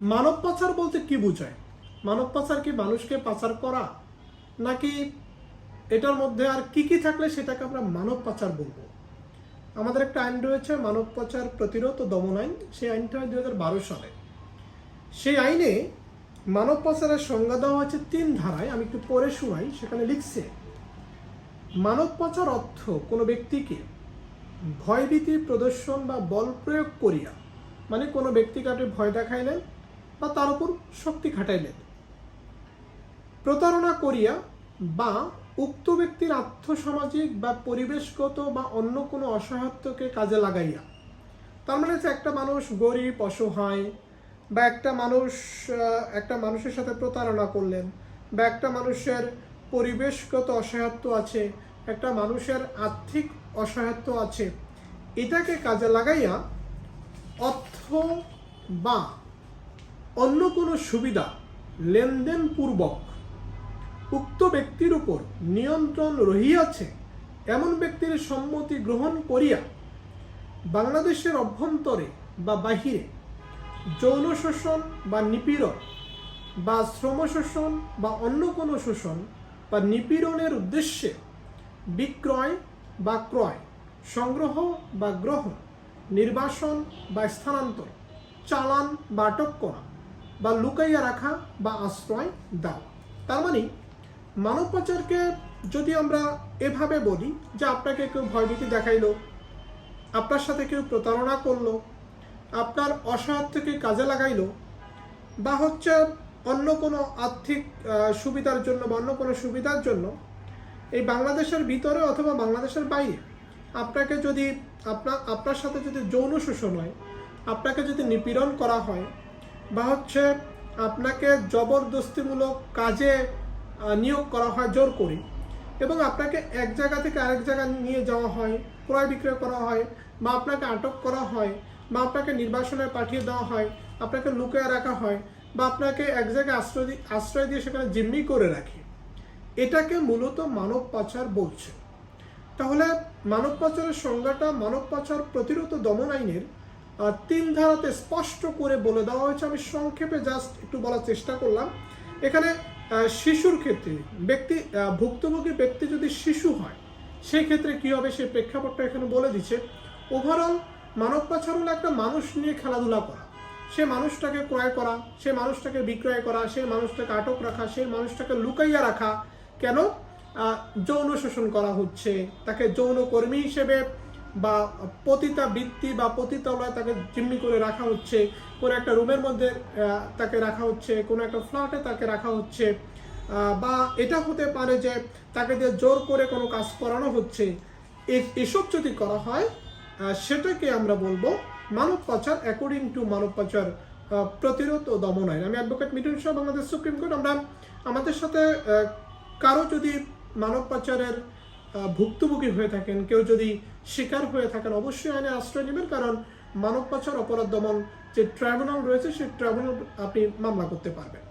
মানব পাচার বলতে কি বোঝায়? মানব পাচার কি মানুষকে পাচার করা? নাকি এটার মধ্যে আর কি কি থাকলে সেটাকে আমরা মানব পাচার বলব? আমাদের একটা আইন রয়েছে, মানব পাচার প্রতিরোধ ও দমন আইন। সেই আইনটা হয় দু হাজার বারো সালে। সেই আইনে মানব পাচারের সংজ্ঞা দেওয়া হয়েছে তিন ধারায়। আমি একটু পড়ে শোনাই, সেখানে লিখছে, মানব পাচার অর্থ কোনো ব্যক্তিকে ভয়ভীতি প্রদর্শন বা বল প্রয়োগ করিয়া মানে কোনো ব্যক্তিকে আপনি ভয় দেখাইলেন বা তার উপর শক্তি খাটাইলেন। প্রতারণা করিয়া বা উক্ত ব্যক্তির আর্থসামাজিক বা পরিবেশগত বা অন্য কোনো অসহায়ত্বকে কাজে লাগাইয়া। তার মানে হচ্ছে একটা মানুষ গরিব, অসহায়, বা একটা মানুষ একটা মানুষের সাথে প্রতারণা করলেন, বা একটা মানুষের পরিবেশগত অসহায়ত্ব আছে, একটা মানুষের আর্থিক অসহায়ত্ব আছে, এটাকে কাজে লাগাইয়া অর্থ বা অন্য কোনো সুবিধা লেনদেন পূর্বক উক্ত ব্যক্তির উপর নিয়ন্ত্রণ রহিয়াছে, এমন ব্যক্তির সম্মতি গ্রহণ করিয়া বাংলাদেশের অভ্যন্তরে বা বাহিরে যৌন শোষণ বা নিপীড়ন বা শ্রম শোষণ বা অন্য কোনো শোষণ বা নিপীড়নের উদ্দেশ্যে বিক্রয় বা ক্রয়, সংগ্রহ বা গ্রহণ, নির্বাসন বা স্থানান্তর, চালান বা আটক করা। বা লুকাইয়া রাখা বা আশ্রয় দাও। তার মানে মানব পাচারকে যদি আমরা এভাবে বলি যে আপনাকে কেউ ভয়ভীতি দেখাইলো, আপনার সাথে কেউ প্রতারণা করল, আপনার অসহায়ত্বকে কাজে লাগাইলো, বা হচ্ছে অন্য কোনো আর্থিক সুবিধার জন্য বা অন্য কোনো সুবিধার জন্য এই বাংলাদেশের ভিতরে অথবা বাংলাদেশের বাইরে আপনাকে যদি আপনার আপনার সাথে যদি যৌন শোষণ হয়, আপনাকে যদি নিপীড়ন করা হয় বা হচ্ছে আপনাকে জবরদস্তিমূলক কাজে নিয়োগ করা হয় জোর করে এবং আপনাকে এক জায়গা থেকে আরেক জায়গায় নিয়ে যাওয়া হয়, ক্রয় বিক্রয় করা হয় বা আপনাকে আটক করা হয় বা আপনাকে নির্বাসনে পাঠিয়ে দেওয়া হয়, আপনাকে লুকিয়ে রাখা হয় বা আপনাকে এক জায়গায় আশ্রয় আশ্রয় দিয়ে সেখানে জিম্মি করে রাখে। এটাকে মূলত মানব পাচার বলছে। তাহলে মানব পাচারের সংজ্ঞাটা মানব পাচার প্রতিরোধ দমন আইনের তিন ধারাতে স্পষ্ট করে বলে দেওয়া হয়েছে, আমি সংক্ষেপে জাস্ট একটু বলার চেষ্টা করলাম। এখানে শিশুর ক্ষেত্রে ব্যক্তি ভুক্তভোগী ব্যক্তি যদি শিশু হয়, সেই ক্ষেত্রে কি হবে? সেই প্রেক্ষাপটটা এখানে বলে দিচ্ছে ওভারঅল মানব পাচার হলো একটা মানুষ নিয়ে খেলাধুলা করা। সে মানুষটাকে ক্রয় করা, সে মানুষটাকে বিক্রয় করা সেই মানুষটাকে আটক রাখা সেই মানুষটাকে লুকাইয়া রাখা। কেন? যৌন শোষণ করা হচ্ছে। তাকে যৌন কর্মী হিসেবে বা পতিতা বৃত্তি বা পতিতালয় তাকে জিম্মি করে রাখা হচ্ছে, কোনো একটা রুমের মধ্যে তাকে রাখা হচ্ছে, কোনো একটা ফ্ল্যাটে তাকে রাখা হচ্ছে বা এটা হতে পারে যে তাকে দিয়ে জোর করে কোনো কাজ করানো হচ্ছে। এসব যদি করা হয় সেটাকে আমরা বলব মানব পাচার অ্যাকর্ডিং টু মানব পাচার প্রতিরোধ ও দমন আইন আমি advocate Mitun Shah, Bangladesh supreme court, আমরা আমাদের সাথে কারও যদি মানব পাচারের ভুক্তভোগী হয়ে থাকেন, কেউ যদি শিকার হয়ে থাকেন, অবশ্যই আইনে আশ্রয় নেবেন, কারণ মানব পাচার অপরাধ দমন যে ট্রাইব্যুনাল রয়েছে, সেই ট্রাইব্যুনাল আপনি মামলা করতে পারবেন।